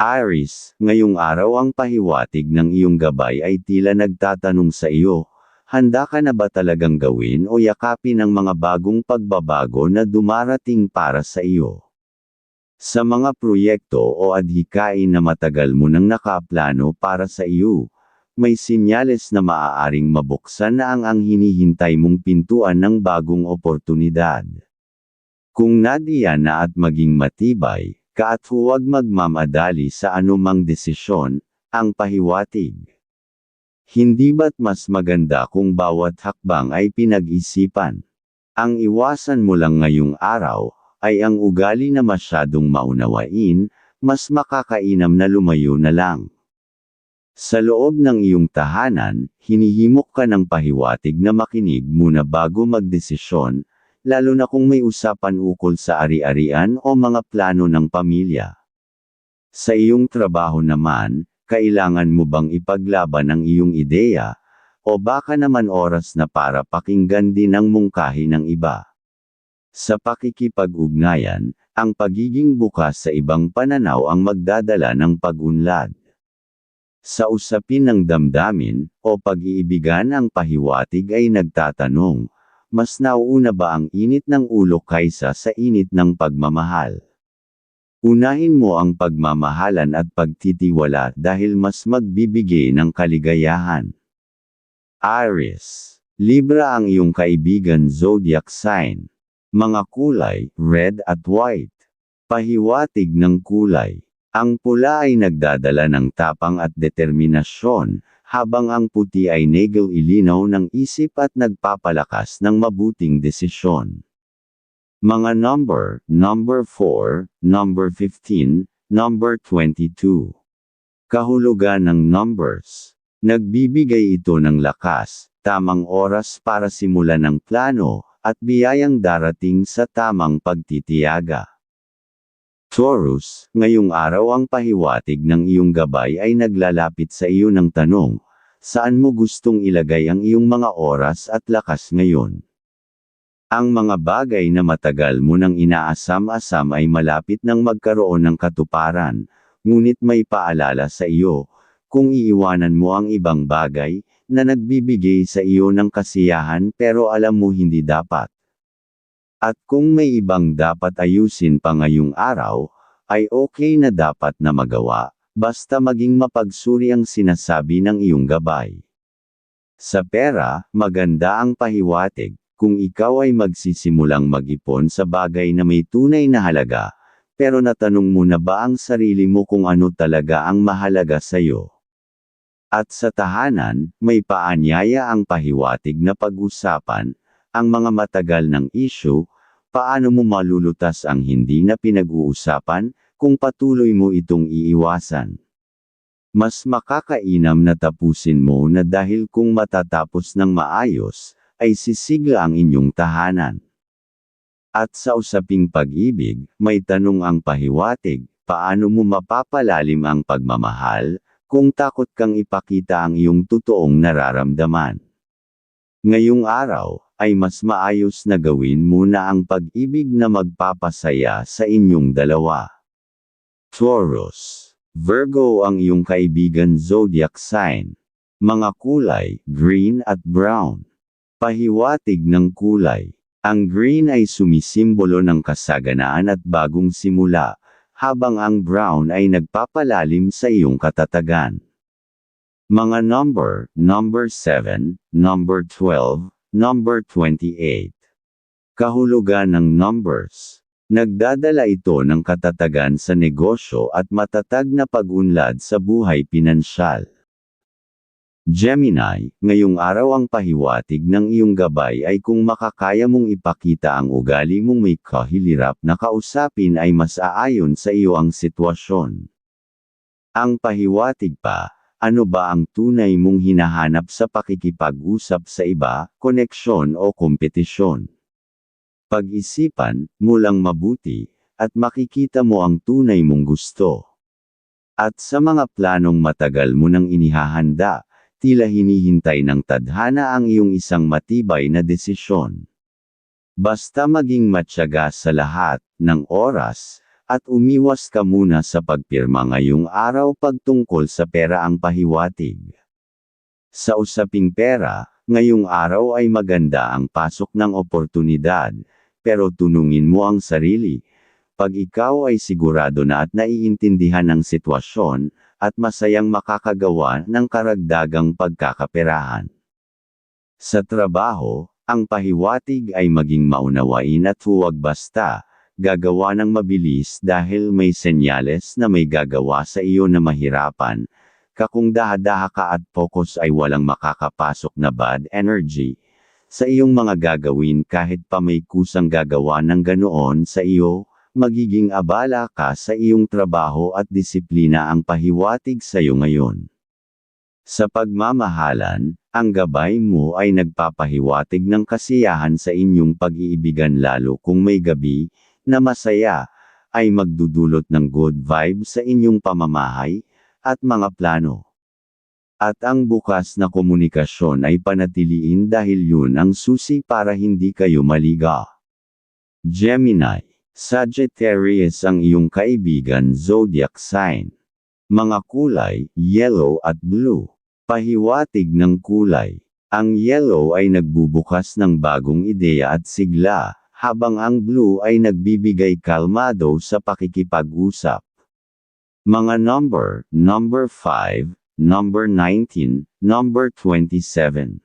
Aris, ngayong araw ang pahiwatig ng iyong gabay ay tila nagtatanong sa iyo, handa ka na ba talagang gawin o yakapin ang mga bagong pagbabago na dumarating para sa iyo? Sa mga proyekto o adhikain na matagal mo nang nakaplano para sa iyo, may sinyales na maaaring mabuksan na ang ang hinihintay mong pintuan ng bagong oportunidad. Kung nadiyan na at maging matibay, ka at huwag magmamadali sa anumang desisyon, ang pahiwatig. Hindi ba't mas maganda kung bawat hakbang ay pinag-isipan? Ang iwasan mo lang ngayong araw, ay ang ugali na masyadong maunawain, mas makakainam na lumayo na lang. Sa loob ng iyong tahanan, hinihimok ka ng pahiwatig na makinig muna bago magdesisyon, lalo na kung may usapan ukol sa ari-arian o mga plano ng pamilya. Sa iyong trabaho naman, kailangan mo bang ipaglaban ang iyong ideya, o baka naman oras na para pakinggan din ang mungkahi ng iba. Sa pakikipag-ugnayan, ang pagiging bukas sa ibang pananaw ang magdadala ng pag-unlad. Sa usapin ng damdamin, o pag-iibigan ang pahiwatig ay nagtatanong, mas nauuna ba ang init ng ulo kaysa sa init ng pagmamahal? Unahin mo ang pagmamahalan at pagtitiwala dahil mas magbibigay ng kaligayahan. Aries. Libra ang iyong kaibigan zodiac sign. Mga kulay, red at white. Pahiwatig ng kulay. Ang pula ay nagdadala ng tapang at determinasyon, habang ang puti ay negel ilinaw ng isip at nagpapalakas ng mabuting desisyon. Mga number, number 4, number 15, number 22. Kahulugan ng numbers. Nagbibigay ito ng lakas, tamang oras para simulan ng plano, at biyayang darating sa tamang pagtitiyaga. Taurus, ngayong araw ang pahiwatig ng iyong gabay ay naglalapit sa iyo ng tanong, saan mo gustong ilagay ang iyong mga oras at lakas ngayon? Ang mga bagay na matagal mo nang inaasam-asam ay malapit nang magkaroon ng katuparan, ngunit may paalala sa iyo, kung iiwanan mo ang ibang bagay, na nagbibigay sa iyo ng kasiyahan pero alam mo hindi dapat. At kung may ibang dapat ayusin pa ngayong araw, ay okay na dapat na magawa, basta maging mapagsuri ang sinasabi ng iyong gabay. Sa pera, maganda ang pahiwatig, kung ikaw ay magsisimulang mag-ipon sa bagay na may tunay na halaga, pero natanong mo na ba ang sarili mo kung ano talaga ang mahalaga sa iyo? At sa tahanan, may paanyaya ang pahiwatig na pag-usapan, ang mga matagal ng issue, paano mo malulutas ang hindi na pinag-uusapan, kung patuloy mo itong iiwasan. Mas makakainam na tapusin mo na dahil kung matatapos ng maayos, ay sisigla ang inyong tahanan. At sa usaping pag-ibig, may tanong ang pahiwatig, paano mo mapapalalim ang pagmamahal, kung takot kang ipakita ang iyong totoong nararamdaman. Ngayong araw, ay mas maayos na gawin muna ang pag-ibig na magpapasaya sa inyong dalawa. Taurus. Virgo ang iyong kaibigan zodiac sign. Mga kulay, green at brown. Pahiwatig ng kulay. Ang green ay sumisimbolo ng kasaganaan at bagong simula, habang ang brown ay nagpapalalim sa iyong katatagan. Mga number, number 7, number 12, number 28. Kahulugan ng numbers. Nagdadala ito ng katatagan sa negosyo at matatag na pag-unlad sa buhay pinansyal. Gemini, ngayong araw ang pahiwatig ng iyong gabay ay kung makakaya mong ipakita ang ugali mong may kahilirap na kausapin ay mas aayon sa iyo ang sitwasyon. Ang pahiwatig pa, ano ba ang tunay mong hinahanap sa pakikipag-usap sa iba, koneksyon o kompetisyon? Pag-isipan, mulang mabuti, at makikita mo ang tunay mong gusto. At sa mga planong matagal mo nang inihahanda, tila hinihintay ng tadhana ang iyong isang matibay na desisyon. Basta maging matyaga sa lahat ng oras, at umiwas ka muna sa pagpirma ngayong araw pagtungkol sa pera ang pahiwatig. Sa usaping pera, ngayong araw ay maganda ang pasok ng oportunidad, pero tunungin mo ang sarili. Pag ikaw ay sigurado na at naiintindihan ng sitwasyon, at masayang makakagawa ng karagdagang pagkakaperahan. Sa trabaho, ang pahiwatig ay maging maunawain at huwag basta, gagawa ng mabilis dahil may senyales na may gagawa sa iyo na mahirapan, kakung daha-daha ka at focus ay walang makakapasok na bad energy, sa iyong mga gagawin kahit pa may kusang gagawa ng ganoon sa iyo, magiging abala ka sa iyong trabaho at disiplina ang pahiwatig sa iyo ngayon. Sa pagmamahalan, ang gabay mo ay nagpapahiwatig ng kasiyahan sa inyong pag-iibigan lalo kung may gabi, na masaya, ay magdudulot ng good vibe sa inyong pamamahay, at mga plano. At ang bukas na komunikasyon ay panatiliin dahil yun ang susi para hindi kayo maliga. Gemini Sagittarius ang iyong kaibigan zodiac sign. Mga kulay, yellow at blue. Pahiwatig ng kulay. Ang yellow ay nagbubukas ng bagong ideya at sigla, habang ang blue ay nagbibigay kalmado sa pakikipag-usap. Mga number, number 5, number 19, number 27.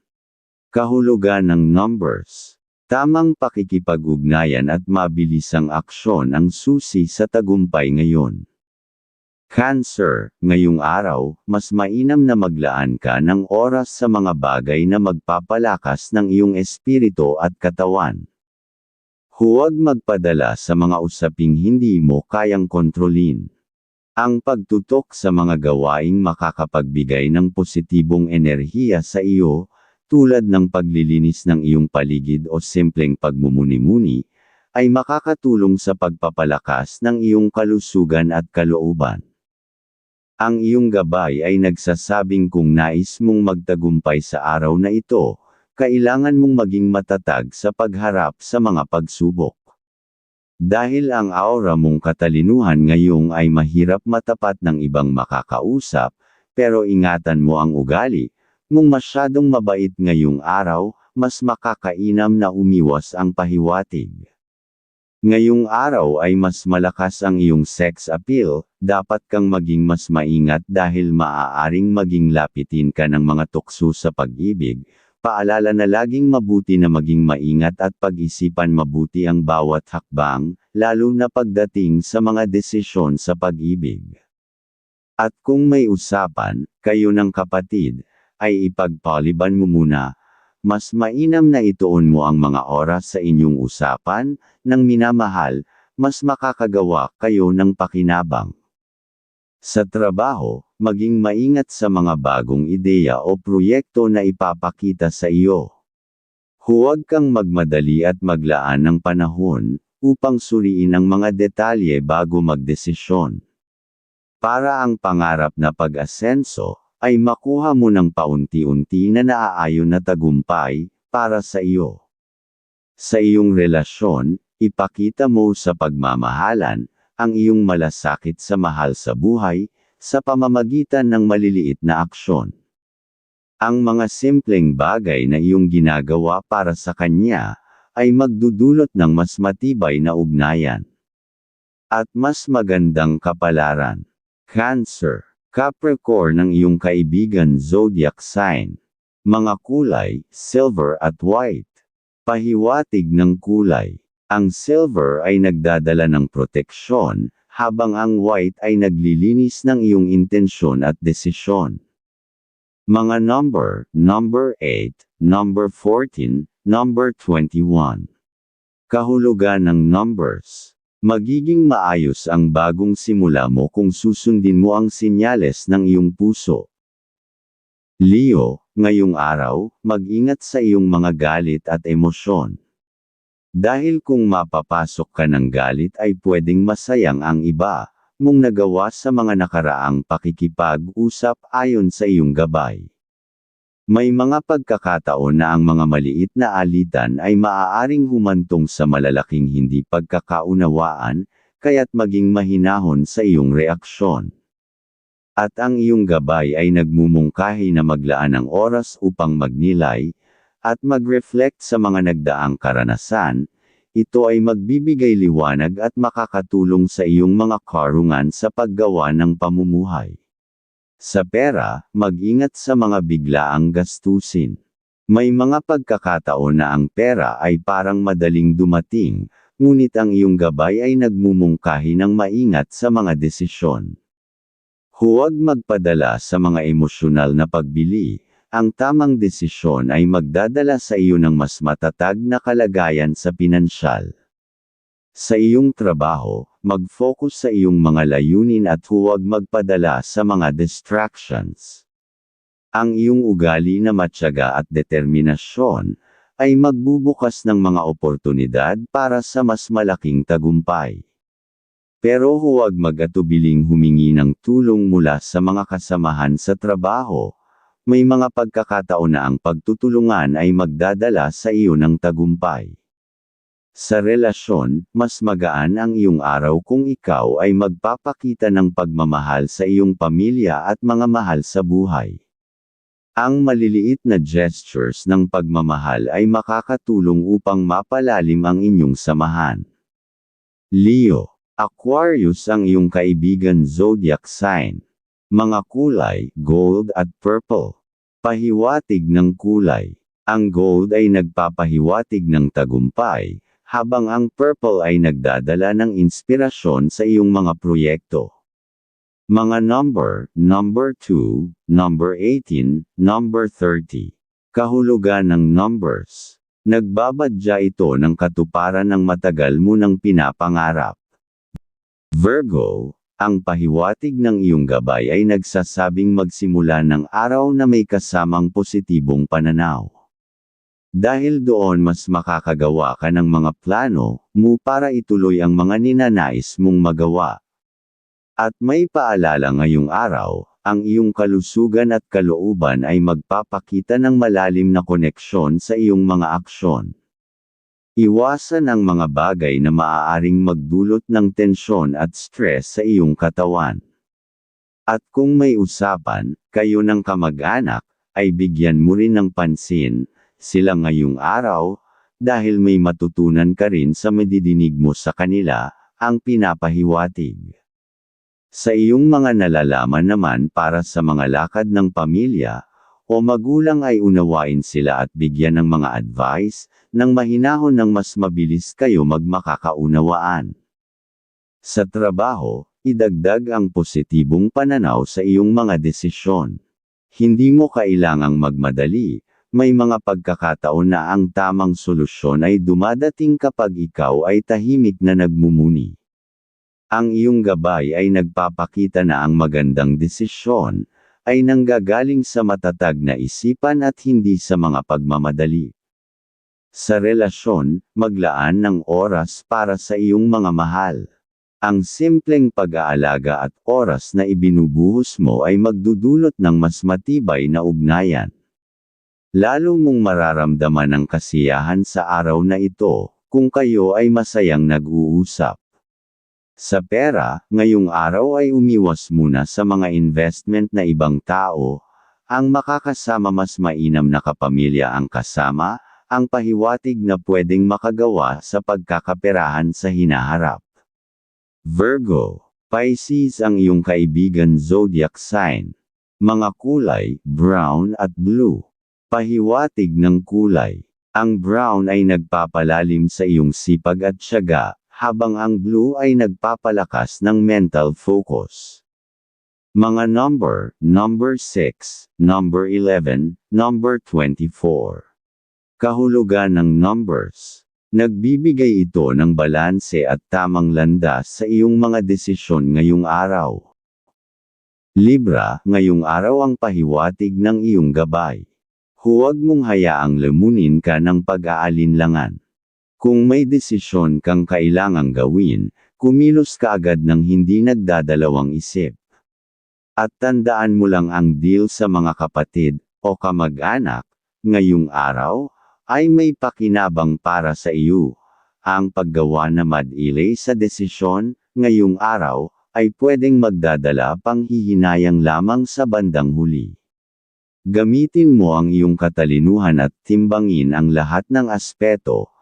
Kahulugan ng numbers. Tamang pakikipag-ugnayan at mabilisang aksyon ang susi sa tagumpay ngayon. Cancer, ngayong araw, mas mainam na maglaan ka ng oras sa mga bagay na magpapalakas ng iyong espiritu at katawan. Huwag magpadala sa mga usaping hindi mo kayang kontrolin. Ang pagtutok sa mga gawaing makakapagbigay ng positibong enerhiya sa iyo, tulad ng paglilinis ng iyong paligid o simpleng pagmumuni-muni, ay makakatulong sa pagpapalakas ng iyong kalusugan at kalooban. Ang iyong gabay ay nagsasabing kung nais mong magtagumpay sa araw na ito, kailangan mong maging matatag sa pagharap sa mga pagsubok. Dahil ang aura mong katalinuhan ngayong ay mahirap matapat ng ibang makakausap, pero ingatan mo ang ugali, mong masyadong mabait ngayong araw, mas makakainam na umiwas ang pahiwatig. Ngayong araw ay mas malakas ang iyong sex appeal, dapat kang maging mas maingat dahil maaaring maging lapitin ka ng mga tukso sa pag-ibig, paalala na laging mabuti na maging maingat at pag-isipan mabuti ang bawat hakbang, lalo na pagdating sa mga desisyon sa pag-ibig. At kung may usapan, kayo ng kapatid, ay ipagpaliban mo muna, mas mainam na ituon mo ang mga oras sa inyong usapan, ng minamahal, mas makakagawa kayo ng pakinabang. Sa trabaho, maging maingat sa mga bagong ideya o proyekto na ipapakita sa iyo. Huwag kang magmadali at maglaan ng panahon, upang suriin ang mga detalye bago magdesisyon. Para ang pangarap na pag-asenso, ay makuha mo ng paunti-unti na naaayon na tagumpay, para sa iyo. Sa iyong relasyon, ipakita mo sa pagmamahalan, ang iyong malasakit sa mahal sa buhay, sa pamamagitan ng maliliit na aksyon. Ang mga simpleng bagay na iyong ginagawa para sa kanya, ay magdudulot ng mas matibay na ugnayan. At mas magandang kapalaran. Cancer Capricorn ng iyong kaibigan zodiac sign. Mga kulay, silver at white. Pahiwatig ng kulay. Ang silver ay nagdadala ng proteksyon, habang ang white ay naglilinis ng iyong intensyon at desisyon. Mga number, number 8, number 14, number 21. Kahulugan ng numbers. Magiging maayos ang bagong simula mo kung susundin mo ang sinyales ng iyong puso. Leo, ngayong araw, mag-ingat sa iyong mga galit at emosyon. Dahil kung mapapasok ka ng galit ay pwedeng masayang ang iba, mong nagawa sa mga nakaraang pakikipag-usap ayon sa iyong gabay. May mga pagkakataon na ang mga maliit na alitan ay maaaring humantong sa malalaking hindi pagkakaunawaan, kaya't maging mahinahon sa iyong reaksyon. At ang iyong gabay ay nagmumungkahi na maglaan ng oras upang magnilay, at mag-reflect sa mga nagdaang karanasan, ito ay magbibigay liwanag at makakatulong sa iyong mga karungan sa paggawa ng pamumuhay. Sa pera, mag-ingat sa mga biglaang gastusin. May mga pagkakataon na ang pera ay parang madaling dumating, ngunit ang iyong gabay ay nagmumungkahi ng maingat sa mga desisyon. Huwag magpadala sa mga emosyonal na pagbili, ang tamang desisyon ay magdadala sa iyo ng mas matatag na kalagayan sa pinansyal. Sa iyong trabaho, mag-focus sa iyong mga layunin at huwag magpadala sa mga distractions. Ang iyong ugali na matyaga at determinasyon, ay magbubukas ng mga oportunidad para sa mas malaking tagumpay. Pero huwag mag-atubiling humingi ng tulong mula sa mga kasamahan sa trabaho, may mga pagkakataon na ang pagtutulungan ay magdadala sa iyo ng tagumpay. Sa relasyon, mas magaan ang iyong araw kung ikaw ay magpapakita ng pagmamahal sa iyong pamilya at mga mahal sa buhay. Ang maliliit na gestures ng pagmamahal ay makakatulong upang mapalalim ang inyong samahan. Leo, Aquarius ang iyong kaibigan zodiac sign. Mga kulay, gold at purple. Pahiwatig ng kulay. Ang gold ay nagpapahiwatig ng tagumpay, habang ang purple ay nagdadala ng inspirasyon sa iyong mga proyekto. Mga number, number 2, number 18, number 30. Kahulugan ng numbers. Nagbabadya ito ng katuparan ng matagal mo ng pinapangarap. Virgo, ang pahiwatig ng iyong gabay ay nagsasabing magsimula ng araw na may kasamang positibong pananaw. Dahil doon mas makakagawa ka ng mga plano mo para ituloy ang mga ninanais mong magawa. At may paalala ngayong araw, ang iyong kalusugan at kalooban ay magpapakita ng malalim na koneksyon sa iyong mga aksyon. Iwasan ang mga bagay na maaaring magdulot ng tensyon at stress sa iyong katawan. At kung may usapan, kayo ng kamag-anak, ay bigyan mo rin ng pansin, sila ngayong araw, dahil may matutunan ka rin sa madidinig mo sa kanila, ang pinapahiwatig. Sa iyong mga nalalaman naman para sa mga lakad ng pamilya, o magulang ay unawain sila at bigyan ng mga advice, nang mahinahon ng mas mabilis kayo magmakakaunawaan. Sa trabaho, idagdag ang positibong pananaw sa iyong mga desisyon. Hindi mo kailangang magmadali, may mga pagkakataon na ang tamang solusyon ay dumadating kapag ikaw ay tahimik na nagmumuni. Ang iyong gabay ay nagpapakita na ang magandang desisyon, ay nanggagaling sa matatag na isipan at hindi sa mga pagmamadali. Sa relasyon, maglaan ng oras para sa iyong mga mahal. Ang simpleng pag-aalaga at oras na ibinubuhos mo ay magdudulot ng mas matibay na ugnayan. Lalo mong mararamdaman ang kasiyahan sa araw na ito, kung kayo ay masayang nag-uusap. Sa pera, ngayong araw ay umiwas muna sa mga investment na ibang tao, ang makakasama mas mainam na kapamilya ang kasama, ang pahiwatig na pwedeng makagawa sa pagkakaperahan sa hinaharap. Virgo, Pisces ang iyong kaibigan zodiac sign. Mga kulay, brown at blue. Pahiwatig ng kulay. Ang brown ay nagpapalalim sa iyong sipag at syaga, habang ang blue ay nagpapalakas ng mental focus. Mga number, number 6, number 11, number 24. Kahulugan ng numbers. Nagbibigay ito ng balanse at tamang landas sa iyong mga desisyon ngayong araw. Libra, ngayong araw ang pahiwatig ng iyong gabay. Huwag mong hayaang lamunin ka ng pag-aalinlangan. Kung may desisyon kang kailangang gawin, kumilos ka agad ng hindi nagdadalawang isip. At tandaan mo lang ang deal sa mga kapatid, o kamag-anak, ngayong araw, ay may pakinabang para sa iyo. Ang paggawa na madilay sa desisyon, ngayong araw, ay pwedeng magdadala pang hihinayang lamang sa bandang huli. Gamitin mo ang iyong katalinuhan at timbangin ang lahat ng aspeto,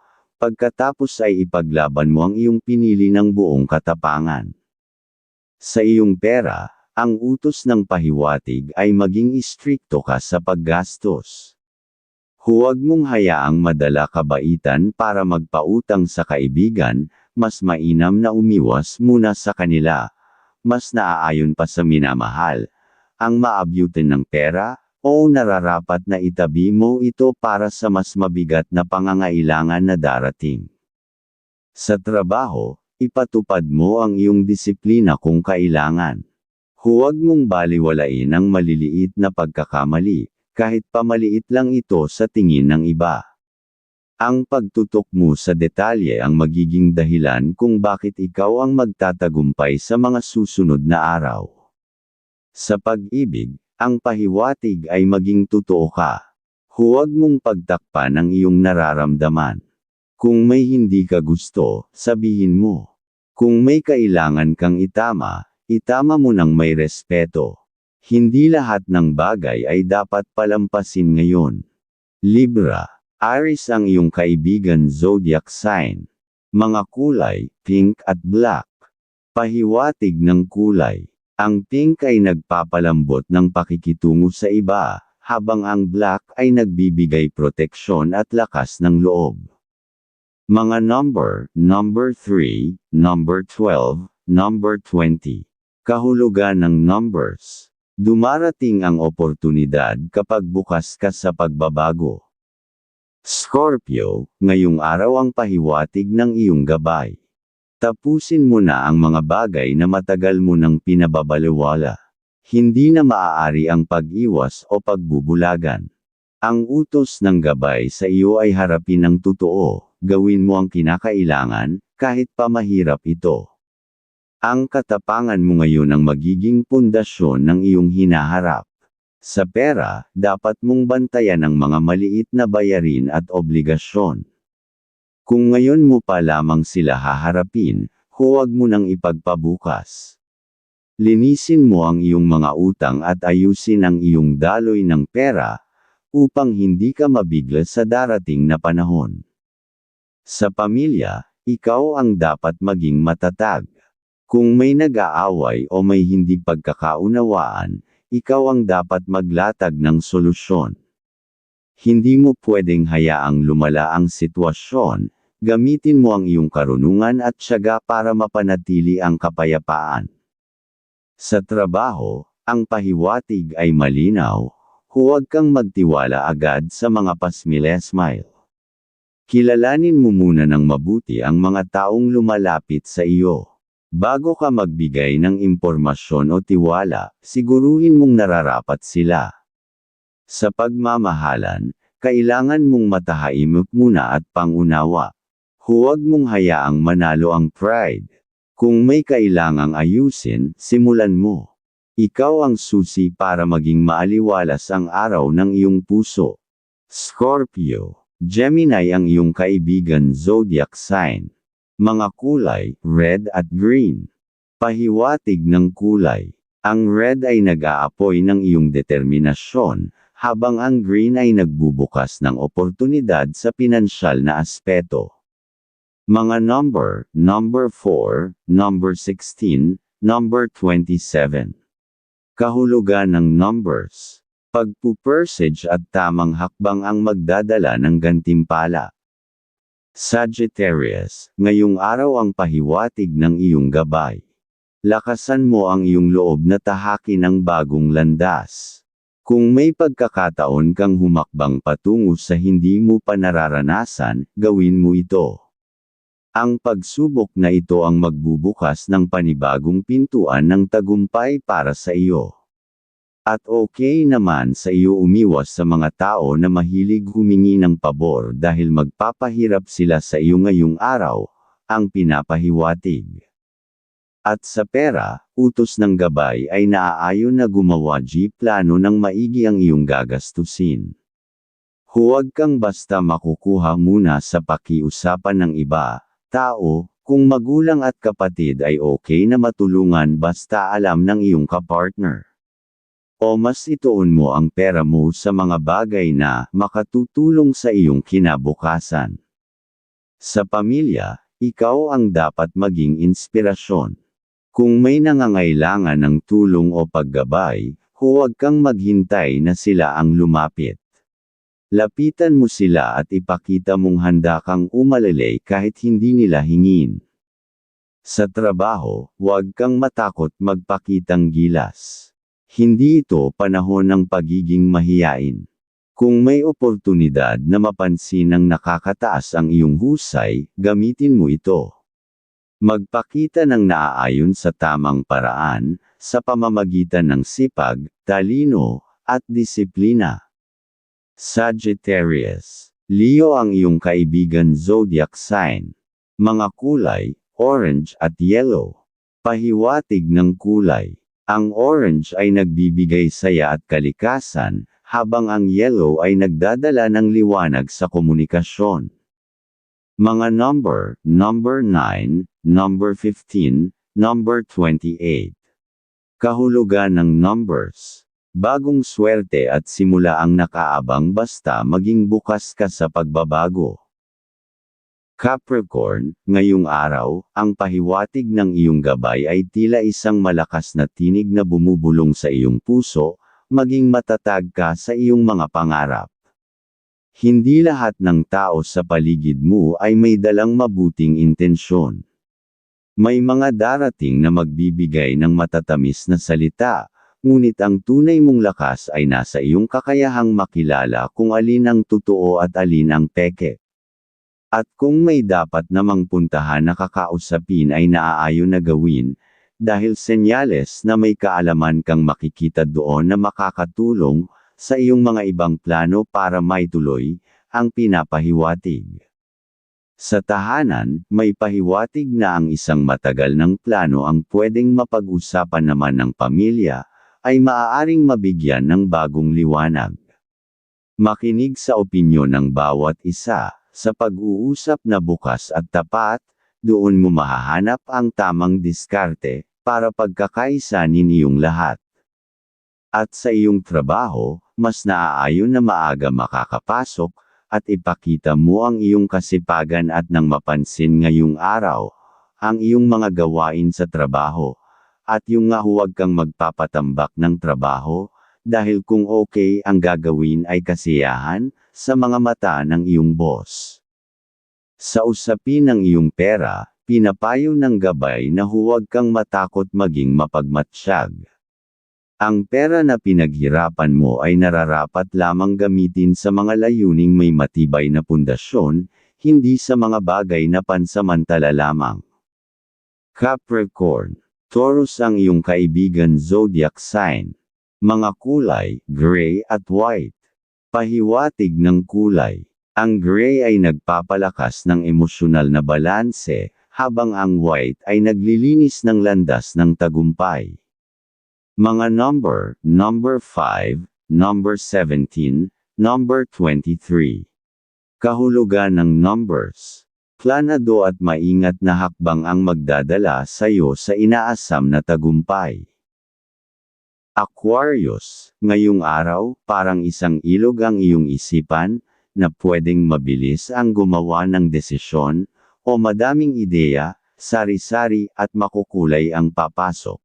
pagkatapos ay ipaglaban mo ang iyong pinili ng buong katapangan. Sa iyong pera, ang utos ng pahiwatig ay maging istrikto ka sa paggastos. Huwag mong hayaang madala kabaitan para magpautang sa kaibigan, mas mainam na umiwas muna sa kanila. Mas naaayon pa sa minamahal. Ang maabyutin ng pera, o nararapat na itabi mo ito para sa mas mabigat na pangangailangan na darating. Sa trabaho, ipatupad mo ang iyong disiplina kung kailangan. Huwag mong baliwalain ang maliliit na pagkakamali, kahit pamaliit lang ito sa tingin ng iba. Ang pagtutok mo sa detalye ang magiging dahilan kung bakit ikaw ang magtatagumpay sa mga susunod na araw. Sa pag-ibig, ang pahiwatig ay maging totoo ka. Huwag mong pagtakpan ang iyong nararamdaman. Kung may hindi ka gusto, sabihin mo. Kung may kailangan kang itama, itama mo ng may respeto. Hindi lahat ng bagay ay dapat palampasin ngayon. Libra, Aries ang iyong kaibigan zodiac sign. Mga kulay, pink at black. Pahiwatig ng kulay. Ang pink ay nagpapalambot ng pakikitungo sa iba, habang ang black ay nagbibigay proteksyon at lakas ng loob. Mga number, number 3, number 12, number 20. Kahulugan ng numbers. Dumarating ang oportunidad kapag bukas ka sa pagbabago. Scorpio, ngayong araw ang pahiwatig ng iyong gabay. Tapusin mo na ang mga bagay na matagal mo nang pinababaliwala. Hindi na maaari ang pag-iwas o pagbubulagan. Ang utos ng gabay sa iyo ay harapin ng totoo, gawin mo ang kinakailangan, kahit pa mahirap ito. Ang katapangan mo ngayon ang magiging pundasyon ng iyong hinaharap. Sa pera, dapat mong bantayan ang mga maliit na bayarin at obligasyon. Kung ngayon mo pa lamang sila haharapin, huwag mo nang ipagpabukas. Linisin mo ang iyong mga utang at ayusin ang iyong daloy ng pera, upang hindi ka mabigla sa darating na panahon. Sa pamilya, ikaw ang dapat maging matatag. Kung may nag-aaway o may hindi pagkakaunawaan, ikaw ang dapat maglatag ng solusyon. Hindi mo pwedeng hayaang lumala ang sitwasyon, gamitin mo ang iyong karunungan at syaga para mapanatili ang kapayapaan. Sa trabaho, ang pahiwatig ay malinaw, huwag kang magtiwala agad sa mga pasmile-smile. Kilalanin mo muna ng mabuti ang mga taong lumalapit sa iyo. Bago ka magbigay ng impormasyon o tiwala, siguruhin mong nararapat sila. Sa pagmamahalan, kailangan mong matahimik muna at pangunawa. Huwag mong hayaang manalo ang pride. Kung may kailangang ayusin, simulan mo. Ikaw ang susi para maging maaliwalas ang araw ng iyong puso. Scorpio, Gemini ang iyong kaibigan zodiac sign. Mga kulay, red at green. Pahiwatig ng kulay. Ang red ay nag-aapoy ng iyong determinasyon, habang ang green ay nagbubukas ng oportunidad sa pinansyal na aspeto. Mga number, number 4, number 16, number 27. Kahulugan ng numbers. Pagpupersage at tamang hakbang ang magdadala ng gantimpala. Sagittarius, ngayong araw ang pahiwatig ng iyong gabay. Lakasan mo ang iyong loob na tahakin ang bagong landas. Kung may pagkakataon kang humakbang patungo sa hindi mo pa nararanasan, gawin mo ito. Ang pagsubok na ito ang magbubukas ng panibagong pintuan ng tagumpay para sa iyo. At okay naman sa iyo umiwas sa mga tao na mahilig humingi ng pabor dahil magpapahirap sila sa iyo ngayong araw, ang pinapahiwatig. At sa pera, utos ng gabay ay naaayon na gumawa G plano ng maigi ang iyong gagastusin. Huwag kang basta makukuha muna sa pakiusapan ng iba, tao, kung magulang at kapatid ay okay na matulungan basta alam ng iyong kapartner. O mas ituon mo ang pera mo sa mga bagay na makatutulong sa iyong kinabukasan. Sa pamilya, ikaw ang dapat maging inspirasyon. Kung may nangangailangan ng tulong o paggabay, huwag kang maghintay na sila ang lumapit. Lapitan mo sila at ipakita mong handa kang umalalay kahit hindi nila hingin. Sa trabaho, huwag kang matakot magpakitang gilas. Hindi ito panahon ng pagiging mahiyain. Kung may oportunidad na mapansin ng nakakataas ang iyong husay, gamitin mo ito. Magpakita ng naaayon sa tamang paraan, sa pamamagitan ng sipag, talino, at disiplina. Sagittarius. Leo ang iyong kaibigan zodiac sign. Mga kulay, orange at yellow. Pahiwatig ng kulay. Ang orange ay nagbibigay saya at kalikasan, habang ang yellow ay nagdadala ng liwanag sa komunikasyon. Mga number, number 9, number 15, number 28. Kahulugan ng numbers. Bagong swerte at simula ang nakaabang basta maging bukas ka sa pagbabago. Capricorn, ngayong araw, ang pahiwatig ng iyong gabay ay tila isang malakas na tinig na bumubulong sa iyong puso, maging matatag ka sa iyong mga pangarap. Hindi lahat ng tao sa paligid mo ay may dalang mabuting intensyon. May mga darating na magbibigay ng matatamis na salita, ngunit ang tunay mong lakas ay nasa iyong kakayahang makilala kung alin ang totoo at alin ang peke. At kung may dapat namang puntahan na kakausapin ay naaayon na gawin, dahil senyales na may kaalaman kang makikita doon na makakatulong, sa iyong mga ibang plano para maituloy, ang pinapahiwatig. Sa tahanan, may pahiwatig na ang isang matagal ng plano ang pwedeng mapag-usapan naman ng pamilya, ay maaaring mabigyan ng bagong liwanag. Makinig sa opinyon ng bawat isa, sa pag-uusap na bukas at tapat, doon mo mahahanap ang tamang diskarte, para pagkakaisa ninyong lahat. At sa iyong trabaho, mas naaayon na maaga makakapasok, at ipakita mo ang iyong kasipagan at nang mapansin ngayong araw, ang iyong mga gawain sa trabaho, at yung nga huwag kang magpapatambak ng trabaho, dahil kung okay ang gagawin ay kasiyahan, sa mga mata ng iyong boss. Sa usapin ng iyong pera, pinapayo ng gabay na huwag kang matakot maging mapagmatsyag. Ang pera na pinaghirapan mo ay nararapat lamang gamitin sa mga layuning may matibay na pundasyon, hindi sa mga bagay na pansamantala lamang. Capricorn, Taurus ang iyong kaibigan zodiac sign. Mga kulay, gray at white. Pahiwatig ng kulay. Ang gray ay nagpapalakas ng emosyonal na balanse, habang ang white ay naglilinis ng landas ng tagumpay. Mga number, number 5, number 17, number 23. Kahulugan ng numbers. Planado at maingat na hakbang ang magdadala sa iyo sa inaasam na tagumpay. Aquarius, ngayong araw, parang isang ilog ang iyong isipan, na pwedeng mabilis ang gumawa ng desisyon, o madaming ideya, sari-sari at makukulay ang papasok.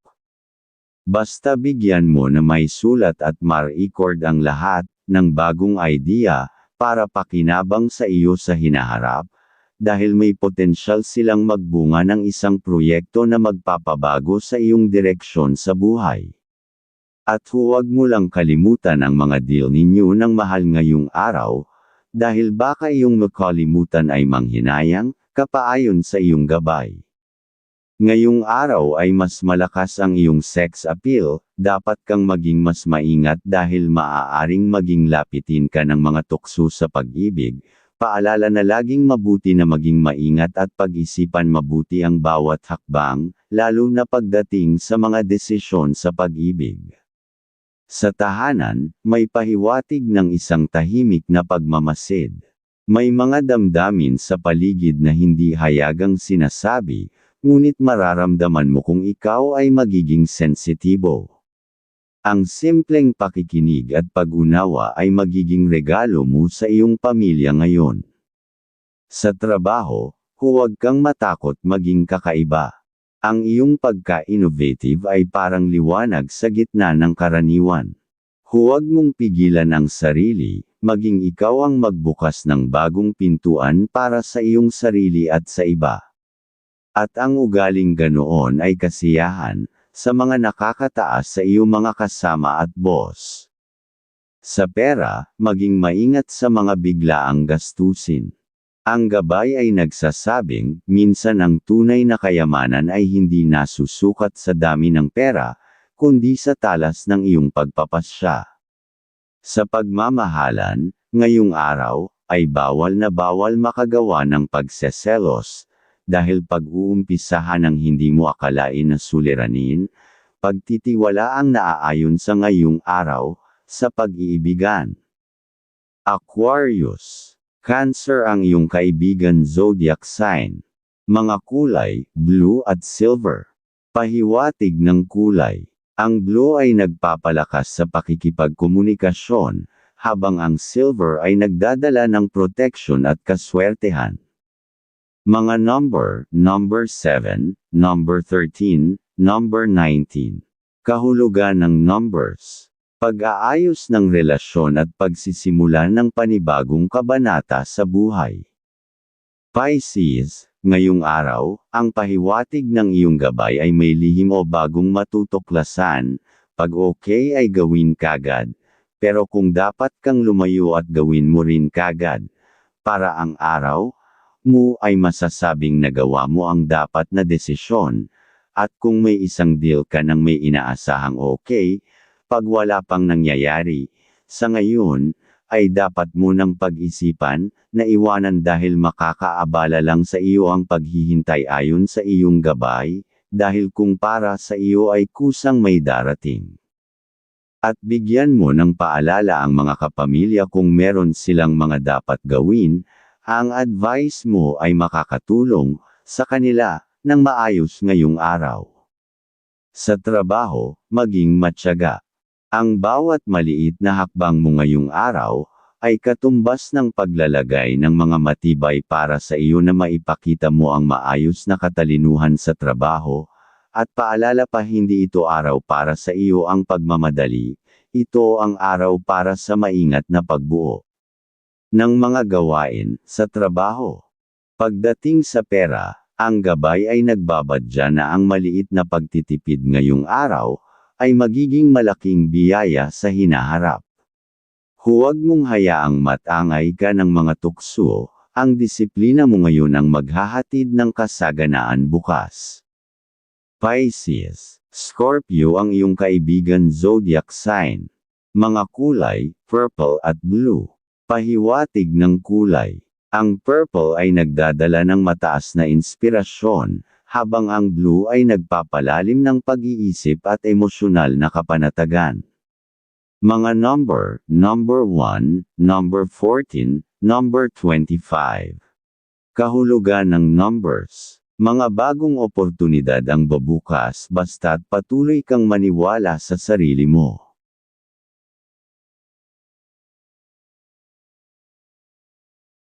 Basta bigyan mo na may sulat at ma-record ang lahat, ng bagong idea, para pakinabang sa iyo sa hinaharap, dahil may potensyal silang magbunga ng isang proyekto na magpapabago sa iyong direksyon sa buhay. At huwag mo lang kalimutan ang mga deal ninyo ng mahal ngayong araw, dahil baka iyong makalimutan ay manghinayang, kapaayon sa iyong gabay. Ngayong araw ay mas malakas ang iyong sex appeal, dapat kang maging mas maingat dahil maaaring maging lapitin ka ng mga tukso sa pag-ibig, Paalala na laging mabuti na maging maingat at pag-isipan mabuti ang bawat hakbang, lalo na pagdating sa mga desisyon sa pag-ibig. Sa tahanan, may pahiwatig ng isang tahimik na pagmamasid. May mga damdamin sa paligid na hindi hayagang sinasabi, ngunit mararamdaman mo kung ikaw ay magiging sensitibo. Ang simpleng pakikinig at pag-unawa ay magiging regalo mo sa iyong pamilya ngayon. Sa trabaho, huwag kang matakot maging kakaiba. Ang iyong pagka-innovative ay parang liwanag sa gitna ng karaniwan. Huwag mong pigilan ang sarili, maging ikaw ang magbukas ng bagong pintuan para sa iyong sarili at sa iba. At ang ugaling ganoon ay kasiyahan, sa mga nakakataas sa iyong mga kasama at boss. Sa pera, maging maingat sa mga biglaang gastusin. Ang gabay ay nagsasabing, minsan ang tunay na kayamanan ay hindi nasusukat sa dami ng pera, kundi sa talas ng iyong pagpapasya. Sa pagmamahalan, ngayong araw, ay bawal na bawal makagawa ng pagseselos, dahil pag-uumpisahan ng hindi mo akalain na suliranin, pagtitiwala ang naaayon sa ngayong araw, sa pag-iibigan. Aquarius. Cancer ang iyong kaibigan zodiac sign. Mga kulay, blue at silver. Pahiwatig ng kulay. Ang blue ay nagpapalakas sa pakikipagkomunikasyon, habang ang silver ay nagdadala ng protection at kaswertehan. Mga number, number 7, number 13, number 19. Kahulugan ng numbers. Pag-aayos ng relasyon at pagsisimula ng panibagong kabanata sa buhay. Pisces, ngayong araw, ang pahiwatig ng iyong gabay ay may lihim o bagong matutuklasan, pag okay ay gawin kagad, pero kung dapat kang lumayo at gawin mo rin kagad, para ang araw, mo ay masasabing nagawa mo ang dapat na desisyon, at kung may isang deal ka nang may inaasahang okay, pag wala pang nangyayari, sa ngayon, ay dapat mo nang pag-isipan, na iwanan dahil makakaabala lang sa iyo ang paghihintay ayon sa iyong gabay, dahil kung para sa iyo ay kusang may darating. At bigyan mo ng paalala ang mga kapamilya kung meron silang mga dapat gawin, ang advice mo ay makakatulong sa kanila ng maayos ngayong araw. Sa trabaho, maging matyaga. Ang bawat maliit na hakbang mo ngayong araw ay katumbas ng paglalagay ng mga matibay para sa iyo na maipakita mo ang maayos na katalinuhan sa trabaho, at paalala pa hindi ito araw para sa iyo ang pagmamadali, ito ang araw para sa maingat na pagbuo ng mga gawain sa trabaho. Pagdating sa pera, ang gabay ay nagbabadya na ang maliit na pagtitipid ngayong araw ay magiging malaking biyaya sa hinaharap. Huwag mong hayaang matangay ka ng mga tukso, ang disiplina mo ngayon ang maghahatid ng kasaganaan bukas. Pisces, Scorpio ang iyong kaibigan zodiac sign. Mga kulay, purple at blue. Pahiwatig ng kulay. Ang purple ay nagdadala ng mataas na inspirasyon, habang ang blue ay nagpapalalim ng pag-iisip at emosyonal na kapanatagan. Mga number, number 1, number 14, number 25. Kahulugan ng numbers. Mga bagong oportunidad ang babukas basta't patuloy kang maniwala sa sarili mo.